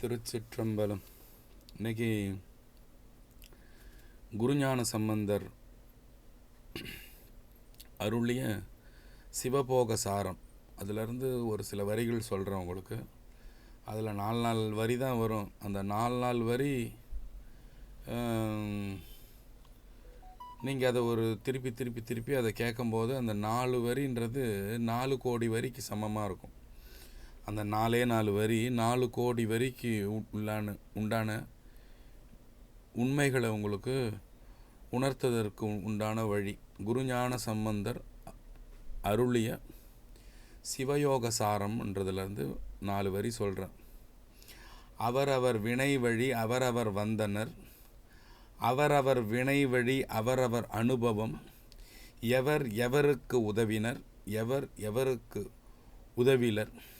திருச்சிற்றம்பலம். இன்னைக்கு குருஞான சம்பந்தர் அருளிய சிவபோக சாரம். அதிலிருந்து ஒரு சில வரிகள் சொல்கிறேன் உங்களுக்கு. அதில் நாலு நாள் வரி தான் வரும். அந்த நாலு நாள் வரி நீங்கள் அதை ஒரு திருப்பி திருப்பி திருப்பி அதை கேட்கும்போது அந்த நாலு வரின்றது நாலு கோடி வரிக்கு சமமாக இருக்கும். அந்த நாலே நாலு வரி நாலு கோடி வரிக்கு உள்ளான உண்டான உண்மைகளை உங்களுக்கு உணர்த்ததற்கு உண்டான வழி. குருஞான சம்பந்தர் அருளிய சிவயோக சாரம்ன்றதுலேருந்து நாலு வரி சொல்கிறேன் அவரவர் வினை வழி அவரவர் வந்தனர். அவரவர் வினை வழி அவரவர் அனுபவம். எவர் எவருக்கு உதவினர்? எவர் எவருக்கு உதவிலர்?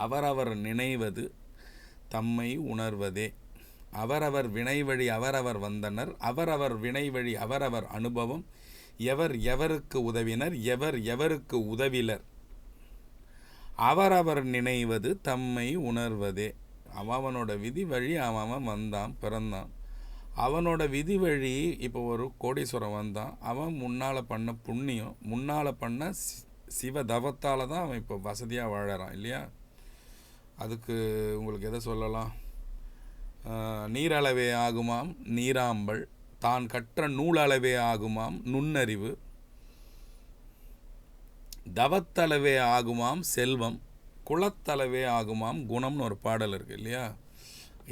அவரவர் நினைவது தம்மை உணர்வதே. அவரவர் வினை வழி அவரவர் வந்தனர். அவரவர் வினை வழி அவரவர் அனுபவம். எவர் எவருக்கு உதவினர்? எவர் எவருக்கு உதவிலர்? அவரவர் நினைவது தம்மை உணர்வதே. அவனோட விதி வழி அவன் அவன் வந்தான் பிறந்தான். அவனோட விதி வழி இப்போ ஒரு கோடீஸ்வரன் வந்தான். அவன் முன்னால் பண்ண புண்ணியம் முன்னால் பண்ண சி- சிவ தவத்தால் தான் அவன் இப்போ வசதியாக வாழறான் இல்லையா? அதுக்கு உங்களுக்கு எதை சொல்லலாம்? நீரளவே ஆகுமாம் நீராம்பல். தான் கற்ற நூலளவே ஆகுமாம் நுண்ணறிவு. தவத்தளவே ஆகுமாம் செல்வம். குலத்தளவே ஆகுமாம் குணம்னு ஒரு பாடல் இருக்கு இல்லையா?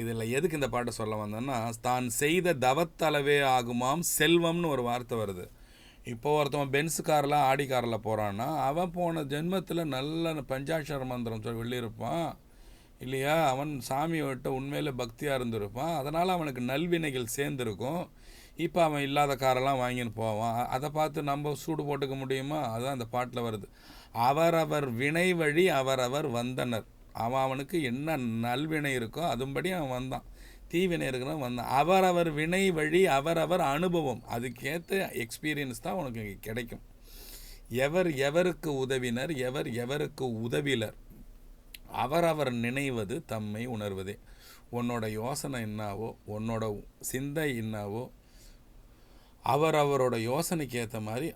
இதில் எதுக்கு இந்த பாட்டை சொல்ல வந்தேன்னா தான் செய்த தவத்தளவே ஆகுமாம் செல்வம்னு ஒரு வார்த்தை வருது. இப்போ ஒருத்தவன் பென்ஸ் காரில் ஆடி காரில் போகிறான்னா அவன் போன ஜென்மத்தில் நல்ல பஞ்சாட்சர மந்திரம் சொல்லி வெளியிருப்பான் இல்லையா? அவன் சாமியை விட்ட உண்மையில் பக்தியாக இருந்திருப்பான். அதனால் அவனுக்கு நல்வினைகள் சேர்ந்துருக்கும். இப்போ அவன் இல்லாத காரெல்லாம் வாங்கின்னு போவான். அதை பார்த்து நம்ம சூடு போட்டுக்க முடியுமா? அதுதான் அந்த பாட்டில் வருது. அவரவர் வினை வழி அவரவர் வந்தனர். அவன் அவனுக்கு என்ன நல்வினை இருக்கோ அதுபடி அவன் வந்தான். தீவினை இருக்கிறவன் வந்தான். அவரவர் வினை வழி அவரவர் அனுபவம். அதுக்கேற்ற எக்ஸ்பீரியன்ஸ் தான் உனக்கு கிடைக்கும். எவர் எவருக்கு உதவினர்? எவர் எவருக்கு உதவிலர்? அவரவர் நினைவது தம்மை உணர்வதே. உன்னோட யோசனை என்னாவோ உன்னோட சிந்தை என்னாவோ அவர் அவரோட யோசனைக்கு ஏற்ற மாதிரி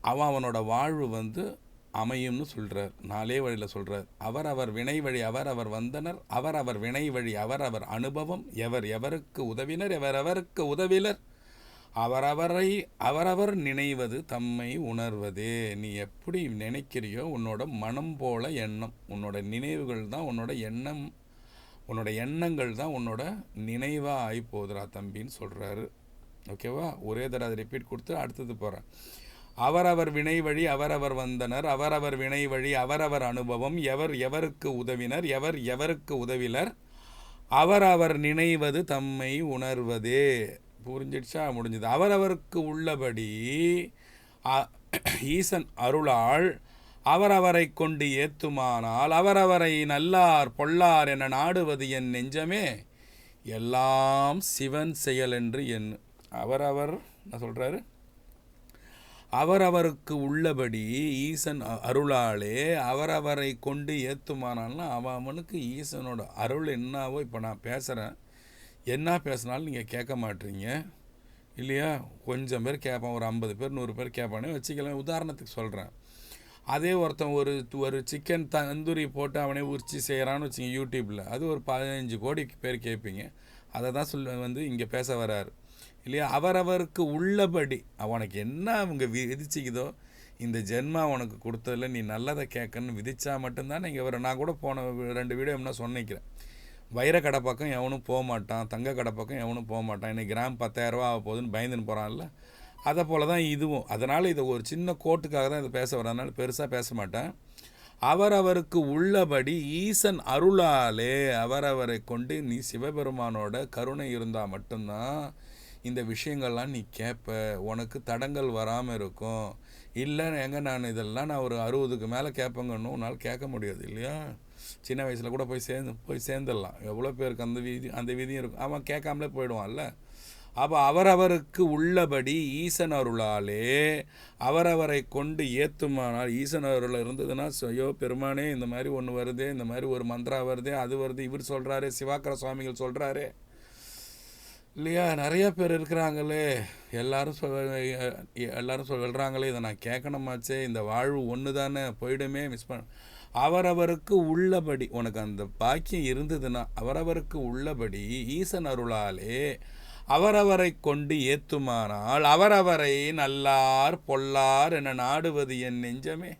அவன் அவனோட வாழ்வு வந்து அமையும்னு சொல்கிறார் நாலே வழியில் சொல்கிறார் அவர் அவர் வினை வழி அவர் அவர் வந்தனர் அவர் அவர் வினை வழி அவர் அவர் அனுபவம் எவர் எவருக்கு உதவினர் எவர் எவருக்கு உதவினர் அவரவரை அவரவர் நினைவது தம்மை உணர்வது. நீ எப்படி நினைக்கிறியோ உன்னோட மனம் போல எண்ணம் உன்னோட நினைவுகள் தான் உன்னோட எண்ணம் உன்னோட எண்ணங்கள் தான் உன்னோட நினைவாக ஆகி போகுதுடா தம்பின்னு சொல்கிறாரு ஓகேவா ஒரே தடவை அதை ரிப்பீட் கொடுத்து அடுத்தது போகிறேன் அவரவர் வினை வழி அவரவர் வந்தனர் அவரவர் வினை வழி அவரவர் அனுபவம் எவர் எவருக்கு உதவினர் எவர் எவருக்கு உதவினர் அவரவர் நினைவது தம்மை உணர்வதே. புரிஞ்சிடுச்சா? முடிஞ்சது. அவரவருக்கு உள்ளபடி ஈசன் அருளால் அவரவரை கொண்டு ஏத்துமானால் அவரவரை நல்லார் பொல்லார் என நாடுவது என் நெஞ்சமே. எல்லாம் சிவன் செயல் என்று என் அவரவர் என்ன சொல்கிறாரு அவரவருக்கு உள்ளபடி ஈசன் அருளாலே அவரவரை கொண்டு ஏத்துமானால்னா அவன் அவனுக்கு ஈசனோட அருள் என்னவோ இப்போ நான் பேசுகிறேன் என்ன பேசினாலும் நீங்கள் கேட்க மாட்டீங்க. இல்லையா? கொஞ்சம் பேர் கேட்பான். ஒரு ஐம்பது பேர் நூறு பேர் கேட்பானே வச்சுக்கலாம் உதாரணத்துக்கு சொல்கிறேன் அதே ஒருத்தன் ஒரு ஒரு சிக்கன் தந்தூரி போட்டு அவனே உரிச்சு செய்கிறான்னு வச்சுங்க யூடியூப்பில் அது ஒரு பதினஞ்சு கோடி பேர் கேட்பீங்க. அதை தான் சொல்ல வந்து இங்கே பேச வராரு இல்லையா? அவரவருக்கு உள்ளபடி அவனுக்கு என்ன அவங்க விதிச்சிக்குதோ இந்த ஜென்மா உனக்கு கொடுத்ததில் நீ நல்லதை கேட்கணும்னு விதிச்சா மட்டும்தான் நீங்கள் வர நான் கூட போன ரெண்டு வீடியோ என்ன சொன்னிக்கிறேன். வைர கடை பக்கம் எவனும் போக மாட்டான் தங்க கடை பக்கம் எவனும் போக மாட்டான் இன்னைக்கு கிராம் பத்தாயிரரூவா ஆக போகுதுன்னு பயந்துன்னு போகிறான்ல அதை போல தான் இதுவும். அதனால் இதை ஒரு சின்ன கோட்டுக்காக தான் இதை பேச வரதுனால பெருசாக பேச மாட்டேன். அவரவருக்கு உள்ளபடி ஈசன் அருளாலே அவரவரை கொண்டு நீ சிவபெருமானோட கருணை இருந்தால் மட்டும்தான் இந்த விஷயங்கள்லாம் நீ கேட்ப உனக்கு தடங்கள் வராமல் இருக்கும். இல்லை எங்கே நான் இதெல்லாம் நான் ஒரு அறுபதுக்கு மேலே கேட்பேங்கன்னு உன்னால் கேட்க முடியாது இல்லையா? சின்ன வயசில் கூட போய் சேர்ந்து போய் சேர்ந்துடலாம். எவ்வளோ பேருக்கு அந்த வீதி அந்த விதியும் இருக்கும். அவன் கேட்காமலே போயிடுவான்ல. அப்போ அவரவருக்கு உள்ளபடி ஈசன் அருளாலே அவரவரை கொண்டு ஏற்றுமானால் ஈசன் அருள் இருந்ததுன்னா ஐயோ பெருமானே இந்த மாதிரி ஒன்று வருதே இந்த மாதிரி ஒரு மந்திரா வருதே அது வருது. இவர் சொல்கிறாரு சிவாக்கர சுவாமிகள் சொல்கிறாரு இல்லையா? நிறைய பேர் இருக்கிறாங்களே. எல்லாரும் சொல் எல்லாரும் சொல்கிறாங்களே இதை நான் கேட்கணுமாச்சே இந்த வாழ்வு ஒன்று தானே போயிடுமே மிஸ் பண்ண அவரவருக்கு உள்ளபடி உனக்கு அந்த பாக்கியம் இருந்ததுன்னா அவரவருக்கு உள்ளபடி ஈசன் அருளாலே அவரவரை கொண்டு ஏத்துமானால் அவரவரை நல்லார் பொல்லார் என நாடுவது என் நெஞ்சமே.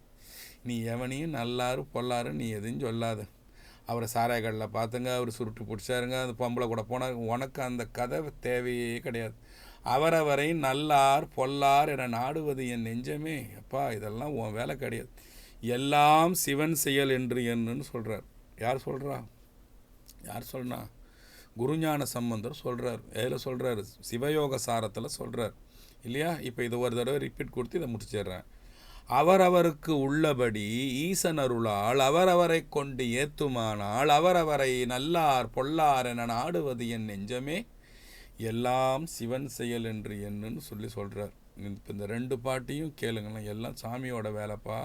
நீ எவனையும் நல்லாரு பொல்லாரு நீ எதுவும் சொல்லாத. அவரை சாராயக்கடலில் பார்த்துங்க அவர் சுருட்டு பிடிச்சாருங்க அந்த பொம்பளை கூட போனார் உனக்கு அந்த கதை தேவையே கிடையாது. அவரவரை நல்லார் பொல்லார் என நாடுவது என் நெஞ்சமே. அப்பா இதெல்லாம் உன் வேலை கிடையாது. எல்லாம் சிவன் செயல் என்று என்னன்னு சொல்கிறார் யார் சொல்கிறா யார் சொல்றா? குருஞான சம்பந்தர் சொல்கிறார் எதில் சொல்கிறாரு சிவயோக சாரத்தில் சொல்கிறார் இல்லையா? இப்போ இது ஒரு தடவை ரிப்பீட் கொடுத்து இதை முடிச்சிடுறேன். அவரவருக்கு உள்ளபடி ஈசன் அருளால் அவரவரை கொண்டு ஏத்துமானால் அவரவரை நல்லார் பொல்லார் என நாடுவது என் நெஞ்சமே. எல்லாம் சிவன் செயல் என்று என்னன்னு சொல்லி சொல்கிறார் இப்போ இந்த ரெண்டு பாட்டையும் கேளுங்களேன். எல்லாம் சாமியோட வேலைப்பா.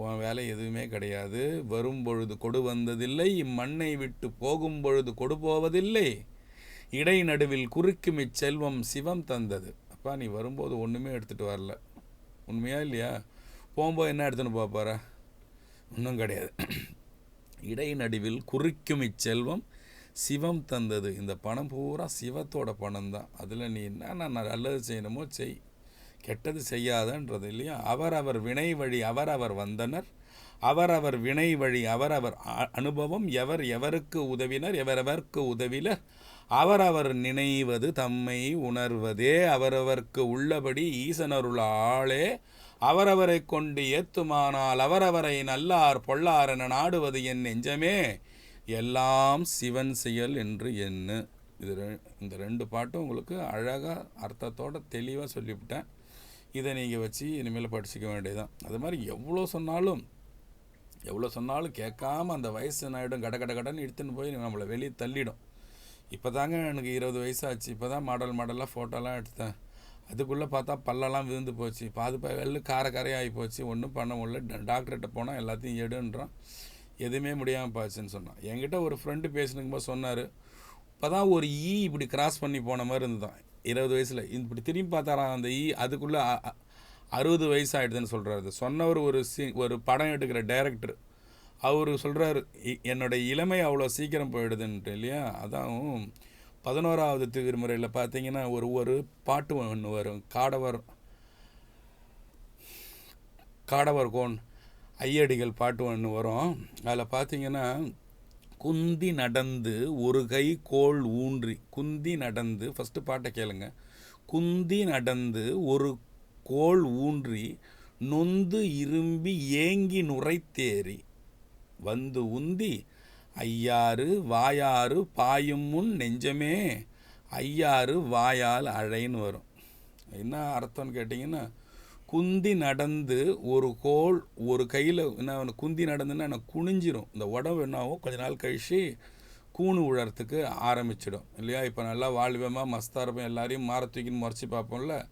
உன் வேலை எதுவுமே கிடையாது. வரும் பொழுது கொடு வந்ததில்லை. இம்மண்ணை விட்டு போகும் பொழுது கொடு போவதில்லை. இடை நடுவில் குறுக்கும் இச்செல்வம் சிவம் தந்தது. அப்பா நீ வரும்போது ஒன்றுமே எடுத்துகிட்டு வரல. உண்மையா இல்லையா? போகும்போது என்ன எடுத்துன்னு பார்ப்பாரா போகிற ஒன்றும் கிடையாது. இடை நடுவில் குறுக்கும் இச்செல்வம் சிவம் தந்தது. இந்த பணம் பூரா சிவத்தோட பணம் தான் அதில் நீ என்ன நல்லது செய்யணுமோ செய். கெட்டது செய்யாதன்றது இல்லையா? அவரவர் வினை வழி அவரவர் வந்தனர். அவரவர் வினை வழி அவரவர் அ- அனுபவம் எவர் எவருக்கு உதவினர் எவரவர்க்கு உதவிலர்? அவரவர் நினைவது தம்மை உணர்வதே அவரவர்க்கு உள்ளபடி ஈசனருள் ஆளே. அவரவரை கொண்டு ஏத்துமானால் அவரவரை நல்லார் பொல்லார் என நாடுவது என் நெஞ்சமே. எல்லாம் சிவன் செயல் என்று எண்ணு. இது ரெ- இந்த ரெண்டு பாட்டும் உங்களுக்கு அழகாக அர்த்தத்தோடு தெளிவாக சொல்லிவிட்டேன். இதை நீங்கள் வச்சு இனிமேல் படிச்சுக்க வேண்டியதுதான். அது மாதிரி எவ்வளோ சொன்னாலும் எவ்வளோ சொன்னாலும் கேட்காம அந்த வயசு என்ன ஆகிடும் கட கட கடன்னு எடுத்துன்னு போய் நம்மளை வெளியே தள்ளிடும். இப்போ தாங்க எனக்கு இருபது வயசாச்சு இப்போ தான் மாடல் மாடலாக ஃபோட்டோலாம் எடுத்தேன். அதுக்குள்ளே பார்த்தா பல்லெல்லாம் விழுந்து போச்சு. பாது வெள்ளு கார போச்சு. ஒன்றும் பண்ண முடியல. டாக்டர்கிட்ட போனால் எல்லாத்தையும் எடுன்றான். எதுவுமே முடியாமல் போச்சுன்னு சொன்னான். என்கிட்ட ஒரு ஃப்ரெண்டு பேசினுக்கும்போது சொன்னார் இப்போ தான் ஒரு ஈ இப்படி கிராஸ் பண்ணி போன மாதிரி இருந்தான் இருபது வயசில். இப்படி திரும்பி பார்த்தாராம் அந்த ஈ அதுக்குள்ளே அறுபது வயசு ஆகிடுதுன்னு சொல்கிறாரு சொன்னவர் ஒரு சி ஒரு படம் எடுக்கிற டைரக்டர். அவர் சொல்கிறாரு என்னோடய இளமை அவ்வளோ சீக்கிரம் போயிடுதுன்ட்டு இல்லையா? அதான் பதினோராவது திருமுறையில் பார்த்தீங்கன்னா ஒரு ஒரு பாட்டு ஒன்று வரும். காடவர் காடவர் கோன் ஐயடிகள் பாட்டு ஒன்று வரும். அதில் பார்த்தீங்கன்னா குந்தி நடந்து ஒரு கை கோல் ஊன்றி குந்தி நடந்து ஃபஸ்ட்டு பாட்டை கேளுங்க. குந்தி நடந்து ஒரு கோல் ஊன்றி நொந்து இரும்பி ஏங்கி நுரைத்தேறி வந்து உந்தி ஐயாறு வாயாறு பாயும் முன் நெஞ்சமே ஐயாறு வாயால் அழைன்னு வரும். என்ன அர்த்தம்னு கேட்டிங்கன்னா குந்தி நடந்து ஒரு கோல் ஒரு கையில் என்ன குந்தி நடந்துன்னா எனக்கு குனிஞ்சிரும். இந்த உடம்பு என்னாகும் கொஞ்ச நாள் கழிச்சு கூணு உழறத்துக்கு ஆரம்பிச்சிடும். இல்லையா? இப்போ நல்லா வாழ்வேமா மஸ்தாரமாக எல்லாரையும் மாற தூக்கின்னு முறைச்சி பார்ப்போம்ல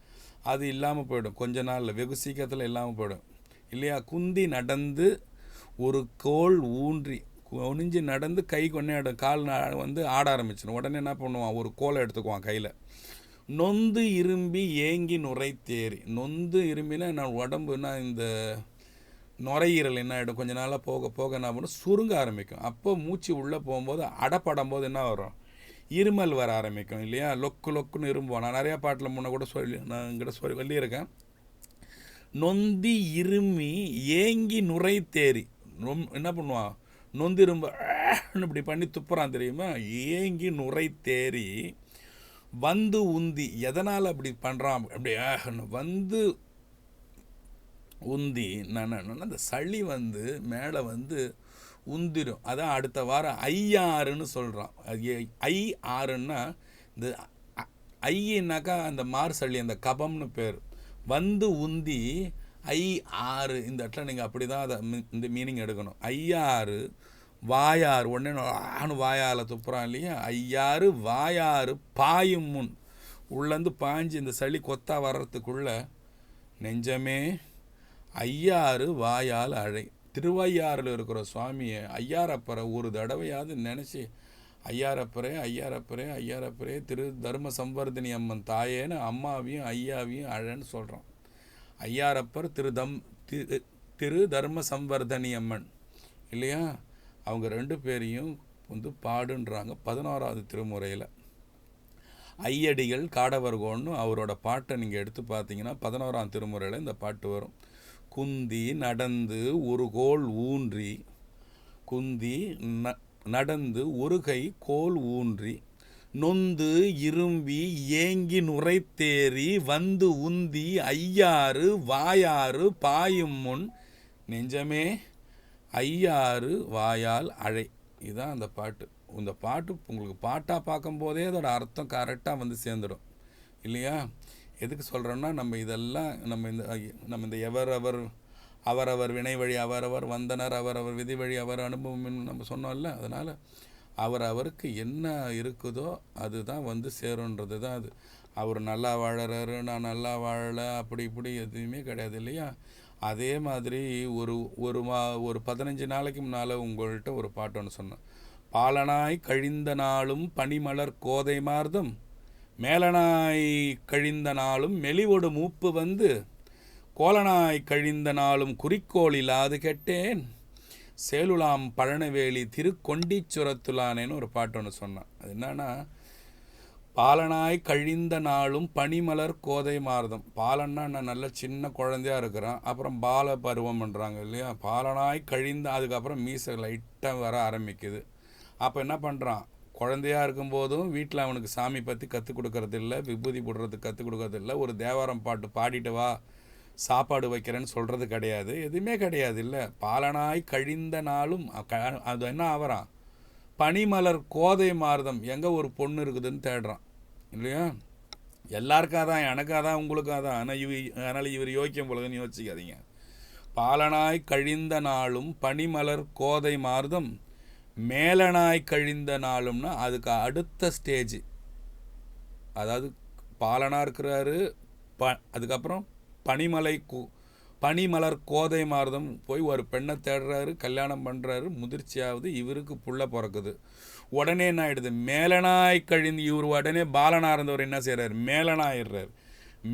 அது இல்லாமல் போயிடும். கொஞ்ச நாளில் வெகு சீக்கிரத்தில் இல்லாமல் போயிடும். இல்லையா? குந்தி நடந்து ஒரு கோல் ஊன்றி குனிஞ்சு நடந்து கை கொண்டாடும் கால் நா- வந்து ஆட ஆரம்பிச்சிடும். உடனே என்ன பண்ணுவான்? ஒரு கோலை எடுத்துக்குவான் கையில். நொந்து இரும்பி ஏங்கி நுரைத்தேறி. நொந்து இரும்பினா நான் உடம்புனா இந்த நுரையீரல் என்ன ஆகிடும் கொஞ்ச நாளாக போக போக என்ன பண்ணும் சுருங்க ஆரம்பிக்கும். அப்போ மூச்சு உள்ளே போகும்போது அடப்படும் போது என்ன வரும்? இருமல் வர ஆரம்பிக்கும் இல்லையா? லொக்கு லொக்குன்னு இரும்புவோம் நான் நிறையா பாட்டில் முன்ன கூட சொல்லி நான் இங்கிட்ட சொல்லி சொல்லியிருக்கேன். நொந்தி இருமி ஏங்கி நுரை தேறி ரொம் என்ன பண்ணுவான்? நொந்து இரும்ப இப்படி பண்ணி துப்புறான் தெரியுமா? ஏங்கி நுரை தேறி வந்து உந்தி. எதனால் அப்படி பண்ணுறான் அப்படி ஆகணும் வந்து உந்தி. நான் அந்த சளி வந்து மேலே வந்து உந்திரும். அதான் அடுத்த வாரம் ஐயாறுன்னு சொல்கிறான் ஐ ஆறுன்னா இந்த அ- அந்த மார் சளி அந்த கபம்னு பேர். வந்து உந்தி ஐ ஆறு இந்த இடத்துல நீங்கள் அப்படி தான் அதை மீ- இந்த மீனிங் எடுக்கணும். ஐயாறு வாயாறு உடனே ஆணு வாயால் துப்புறான் இல்லையா? ஐயாறு வாயாறு பாயும் முன். உள்ளேருந்து பாஞ்சு இந்த சளி கொத்தா வர்றதுக்குள்ள நெஞ்சமே ஐயாறு வாயால் அழை. திருவையாறில் இருக்கிற சுவாமியை ஐயாரப்பரை ஒரு தடவையாவது நினச்சி ஐயாரப்பரே ஐயாரப்பரே ஐயாரப்பரே திரு தர்ம சம்வர்தினி அம்மன் தாயேன்னு அம்மாவையும் ஐயாவையும் அழன்னு சொல்கிறோம் ஐயாரப்பர் திரு தம் திரு திரு தர்ம சம்வர்தனி அம்மன். இல்லையா? அவங்க ரெண்டு பேரையும் வந்து பாடுன்றாங்க பதினோராவது திருமுறையில். ஐயடிகள் காடவர்கோன்னு அவரோட பாட்டை நீங்கள் எடுத்து பார்த்தீங்கன்னா பதினோராம் திருமுறையில் இந்த பாட்டு வரும். குந்தி நடந்து ஒரு கோல் ஊன்றி குந்தி ந நடந்து ஒரு கை கோல் ஊன்றி நொந்து இரும்பி ஏங்கி நுரைத்தேறி வந்து உந்தி ஐயாறு வாயாறு பாயும் முன் நெஞ்சமே ஐயாறு வாயால் அழை. இதுதான் அந்த பாட்டு. இந்த பாட்டு உங்களுக்கு பாட்டாக பார்க்கும்போதே அதோட அர்த்தம் கரெக்டாக வந்து சேர்ந்துடும். இல்லையா? எதுக்கு சொல்கிறோன்னா நம்ம இதெல்லாம் நம்ம இந்த நம்ம இந்த எவர் அவர் அவரவர் வினை வழி அவரவர் வந்தனர் அவரவர் விதி வழி அவர் அனுபவம் நம்ம சொன்னோம்ல அதனால் அவர் அவருக்கு என்ன இருக்குதோ அதுதான் வந்து சேருன்றது தான் அது. அவர் நல்லா வாழறாரு நான் நல்லா வாழலை அப்படி இப்படி எதுவுமே கிடையாது இல்லையா? அதே மாதிரி ஒரு ஒரு மா ஒரு பதினஞ்சு நாளைக்கு முன்னால் உங்கள்கிட்ட ஒரு பாட்டு ஒன்று சொன்னேன். பாலனாய் கழிந்த நாளும் பனிமலர் கோதை மார்தம் மேலனாய் கழிந்த நாளும் மெலிவொடு மூப்பு வந்து கோலனாய் கழிந்த நாளும் குறிக்கோள் இல்லாது கேட்டேன் சேலுலாம் பழனவேலி திருக்கொண்டீச்சுரத்துலானேன்னு ஒரு பாட்டு ஒன்று சொன்னான். அது என்னன்னா பாலனாய் கழிந்த நாளும் பனிமலர் கோதை மாறுதம் பாலன்னா நான் நல்ல சின்ன குழந்தையா இருக்கிறான். அப்புறம் பால பருவம்ன்றாங்க இல்லையா? பாலனாய் கழிந்த அதுக்கப்புறம் மீசை லைட்டாக வர ஆரம்பிக்குது. அப்போ என்ன பண்ணுறான் குழந்தையாக இருக்கும்போதும் வீட்டில் அவனுக்கு சாமி பற்றி கற்றுக் கொடுக்கறதில்ல விபூதி போடுறதுக்கு கற்றுக் கொடுக்கறதில்ல ஒரு தேவாரம் பாட்டு பாடிட்டு வா சாப்பாடு வைக்கிறேன்னு சொல்கிறது கிடையாது. எதுவுமே கிடையாது இல்லை. பாலனாய் கழிந்த நாளும் க- அது என்ன ஆவறான்? பனிமலர் கோதை மாறுதம் எங்கே ஒரு பொண்ணு இருக்குதுன்னு தேடுறான். இல்லையா? எல்லாருக்காக தான் எனக்காக தான் உங்களுக்காக தான் ஆனால் இவ அதனால் இவர் யோக்கியம் போலதுன்னு யோசிக்காதீங்க. பாலனாய் கழிந்த நாளும் பனிமலர் கோதை மார்தம் மேலனாய் கழிந்த நாளும்னா அதுக்கு அடுத்த ஸ்டேஜ் அதாவது பாலனாக இருக்கிறாரு ப அதுக்கப்புறம் பனிமலை பனிமலர் கோதை மார்தம் போய் ஒரு பெண்ணை தேடுறாரு கல்யாணம் பண்ணுறாரு முதிர்ச்சியாவது இவருக்கு புள்ள பிறக்குது. உடனே என்ன ஆயிடுது? மேலனாய் கழிந்து இவர் உடனே பாலனா இருந்தவர் என்ன செய்கிறார் மேலனாயிடுறார்.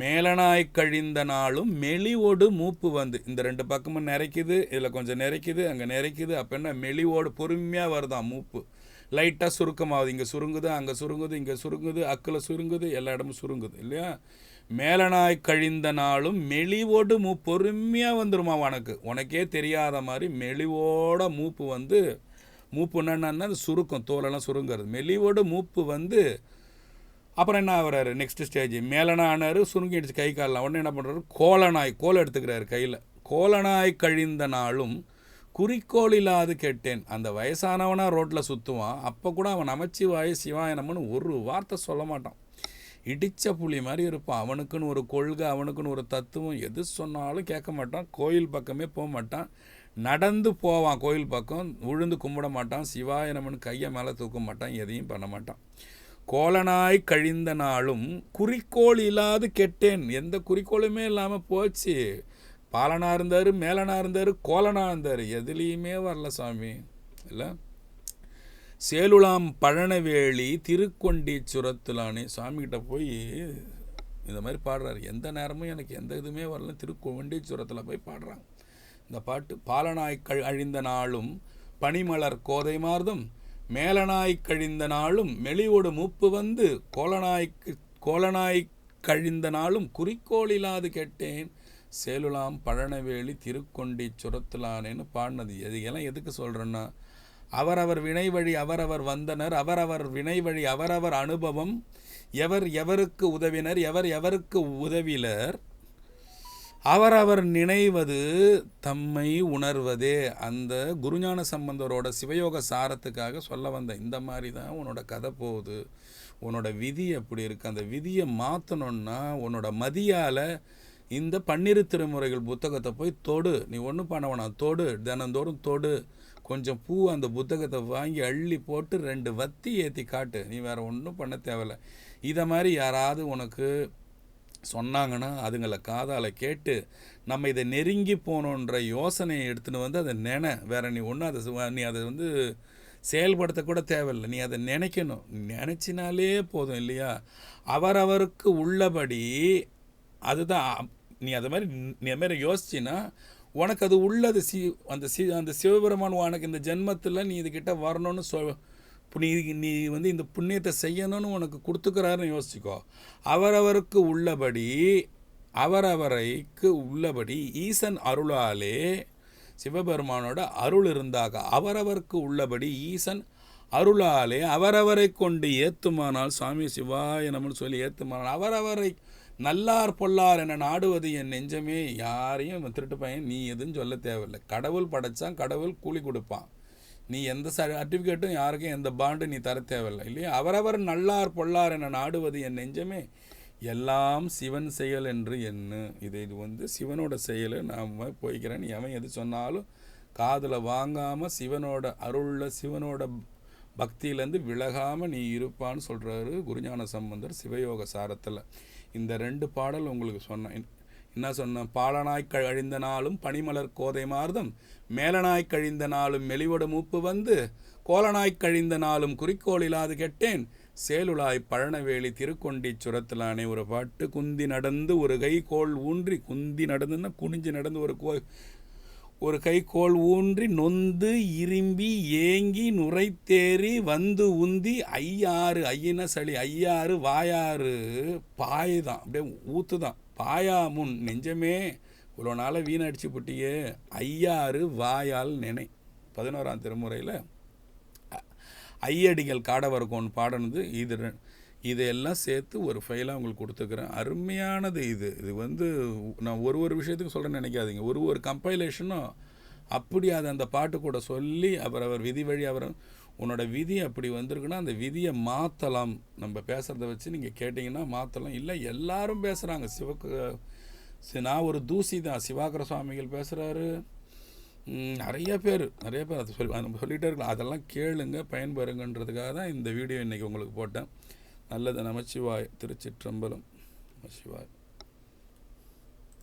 மேலனாய் கழிந்த நாளும் மெலிவோடு மூப்பு வந்து இந்த ரெண்டு பக்கமும் நிறைக்குது இதில் கொஞ்சம் நிறைக்குது அங்கே நிறைக்குது அப்போ என்ன? மெலிவோடு பொறுமையாக வருதான் மூப்பு? லைட்டாக சுருக்கமாகுது இங்கே சுருங்குது அங்கே சுருங்குது இங்கே சுருங்குது அக்கில் சுருங்குது எல்லா இடமும் சுருங்குது இல்லையா? மேலனாய் கழிந்த நாளும் மெலிவோடு மூப்பு பொறுமையாக வந்துருமா உனக்கு உனக்கே தெரியாத மாதிரி மெலிவோட மூப்பு வந்து மூப்பு என்னன்னா அது சுருக்கம் தோலெல்லாம் சுருங்கிறது. மெலிவோடு மூப்பு வந்து அப்புறம் என்ன ஆகிறாரு? நெக்ஸ்ட் ஸ்டேஜ் மேலனா ஆனாரு சுருங்கிடுச்சு கை காலில் உடனே என்ன பண்ணுறாரு கோலனாய் கோல் எடுத்துக்கிறாரு கையில். கோலனாய் கழிந்த நாளும் குறிக்கோள் இல்லாது கேட்டேன். அந்த வயசானவனாக ரோட்டில் சுற்றுவான் அப்போ கூட அவன் நமச்சிவாய சிவாயனம்னு ஒரு வார்த்தை சொல்ல மாட்டான். இடித்த புலி மாதிரி இருப்பான். அவனுக்குன்னு ஒரு கொள்கை அவனுக்குன்னு ஒரு தத்துவம் எது சொன்னாலும் கேட்க மாட்டான். கோயில் பக்கமே போக மாட்டான். நடந்து போவான் கோயில் பக்கம் விழுந்து கும்பிட மாட்டான். சிவாயனம்னு கையை மேலே தூக்க மாட்டான் எதையும் பண்ண மாட்டான். கோலனாய் கழிந்த நாளும் குறிக்கோள் இல்லாது கெட்டேன். எந்த குறிக்கோளுமே இல்லாமல் போச்சு. பாலனாக இருந்தார் மேலனா இருந்தார் கோலனா இருந்தார். எதுலேயுமே வரல சாமி. இல்லை? சேலுலாம் பழனவேலி திருக்கொண்டீச்சுரத்துலானே சாமிகிட்ட போய் இந்த மாதிரி பாடுறாரு. எந்த நேரமும் எனக்கு எந்த இதுவுமே வரல. திருக்கொண்டீச்சுரத்தில் போய் பாடுறாங்க. இந்த பாட்டு பாலநாய்க்கள் அழிந்த நாளும் பனிமலர் கோதை மார்தம் மேலநாய்க் கழிந்த நாளும் மெலிவோடு மூப்பு வந்து கோலநாய்க்கு கோலனாய் கழிந்த நாளும் குறிக்கோள் இல்லாது கேட்டேன். சேலுலாம் பழனவேலி திருக்கொண்டி சுரத்துலானேன்னு பாடினது. எது எல்லாம் எதுக்கு சொல்கிறேன்னா அவரவர் வினை வழி அவரவர் வந்தனர் அவரவர் வினை வழி அவரவர் அனுபவம் எவர் எவருக்கு உதவினர் எவர் எவருக்கு உதவிலர் அவரவர் நினைவது தம்மை உணர்வதே. அந்த குருஞான சம்பந்தரோட சிவயோக சாரத்துக்காக சொல்ல வந்த இந்த மாதிரி தான் உன்னோட கதை போகுது. உன்னோட விதி எப்படி இருக்குது அந்த விதியை மாற்றணுன்னா உன்னோட மதியால் இந்த பன்னிரு திருமுறைகள் புத்தகத்தை போய் தொடு. நீ ஒன்றும் பண்ண வேணாம். தொடு. தினந்தோறும் தொடு. கொஞ்சம் பூ அந்த புத்தகத்தை வாங்கி அள்ளி போட்டு ரெண்டு வத்தி ஏற்றி காட்டு. நீ வேறு ஒன்றும் பண்ண தேவையில்ல. இதை மாதிரி யாராவது உனக்கு சொன்னாங்கன்னா அதுங்களை காதால் கேட்டு நம்ம இதை நெருங்கி போகணுன்ற யோசனையை எடுத்துன்னு வந்து அதை நினை. வேற நீ ஒன்றும் அதை சு- நீ அதை வந்து செயல்படுத்த கூட தேவையில்லை. நீ அதை நினைக்கணும். நினச்சினாலே போதும் இல்லையா? அவரவருக்கு உள்ளபடி அதுதான் நீ அது மாதிரி நீ அது மாதிரி யோசிச்சின்னா உனக்கு அது உள்ளது சி அந்த சி அந்த சிவபெருமான் உனக்கு இந்த ஜென்மத்தில் நீ இதுக்கிட்ட வரணும்னு சொ நீ நீ வந்து இந்த புண்ணியத்தை செய்யணும்னு உனக்கு கொடுத்துக்கிறாருன்னு யோசிச்சுக்கோ. அவரவருக்கு உள்ளபடி அவரவரைக்கு உள்ளபடி ஈசன் அருளாலே சிவபெருமானோட அருள் இருந்தாக அவரவருக்கு உள்ளபடி ஈசன் அருளாலே அவரவரை கொண்டு ஏத்துமானால் சுவாமி சிவாய நமன்னு சொல்லி ஏத்துமானால் அவரவரை நல்லார் பொல்லார் என நாடுவது என் நெஞ்சமே. யாரையும் திருட்டு பையன் நீ எதுவும் சொல்ல தேவையில்லை. கடவுள் படைச்சான் கடவுள் கூலி கொடுப்பான். நீ எந்த சர்டிஃபிகேட்டும் யாருக்கும் எந்த பாண்டும் நீ தர தேவையில்லை இல்லையா? அவரவர் நல்லார் பொல்லார் என நாடுவது என் நெஞ்சமே. எல்லாம் சிவன் செயல் என்று எண்ணு. இது இது வந்து சிவனோட செயல். நாம் போய்க்கிறேன். நீ எது சொன்னாலும் காதில் வாங்காமல் சிவனோட அருளில் சிவனோட பக்தியிலேருந்து விலகாமல் நீ இருப்பான்னு சொல்கிறாரு குருஞான சம்பந்தர் சிவயோக சாரத்தில். இந்த ரெண்டு பாடல் உங்களுக்கு சொன்னேன் என்ன சொன்னேன் பாலனாய் கழிந்த நாளும் பனிமலர் கோதை மார்தம். மேலனாய் கழிந்த நாளும் மெலிவடு மூப்பு வந்து கோலனாய் கழிந்த நாளும் குறிக்கோள் இல்லாது கெட்டேன். சேலுலாய் பழனவேலி திருக்கொண்டி சுரத்திலானே ஒரு பாட்டு குந்தி நடந்து ஒரு கை கோல் ஊன்றி குந்தி நடந்துன்னா குனிஞ்சு நடந்து ஒரு கோ ஒரு கை கோல் ஊன்றி நொந்து இரும்பி ஏங்கி நுரைத்தேறி வந்து உந்தி ஐயாறு ஐயின சளி ஐயாறு வாயாறு பாய் தான் அப்படியே ஊத்து தான் பாயா முன் நெஞ்சமே இவ்வளோ நாளாக வீணடிச்சு புட்டியே. ஐயாறு வாயால் நினை. பதினோராம் திருமுறையில் ஐயடிகள் காடவர்கோன் பாடினது இது இதையெல்லாம் சேர்த்து ஒரு ஃபைலாக உங்களுக்கு கொடுத்துக்கிறேன் அருமையானது இது. இது வந்து நான் ஒரு ஒரு விஷயத்துக்கும் சொல்கிறேன்னு நினைக்காதீங்க. ஒரு ஒரு கம்பைலேஷனும் அப்படி அதை அந்த பாட்டு கூட சொல்லி அவர் அவர் விதி வழி அவர் உன்னோட விதி அப்படி வந்திருக்குன்னா அந்த விதியை மாற்றலாம் நம்ம பேசுகிறத வச்சு நீங்கள் கேட்டிங்கன்னா மாற்றலாம் இல்லை எல்லாரும் பேசுகிறாங்க சிவக்கு நான் ஒரு தூசி தான். சிவாகர சுவாமிகள் பேசுகிறாரு நிறைய பேர் நிறைய பேர் அதை சொல்லி நம்ம சொல்லிகிட்டே இருக்கலாம். அதெல்லாம் கேளுங்க பயன்பெறுங்கன்றதுக்காக தான் இந்த வீடியோ இன்றைக்கி உங்களுக்கு போட்டேன். நல்லது. நமச்சிவாய் திருச்சிற்றம்பலம். நமச்சிவாய்.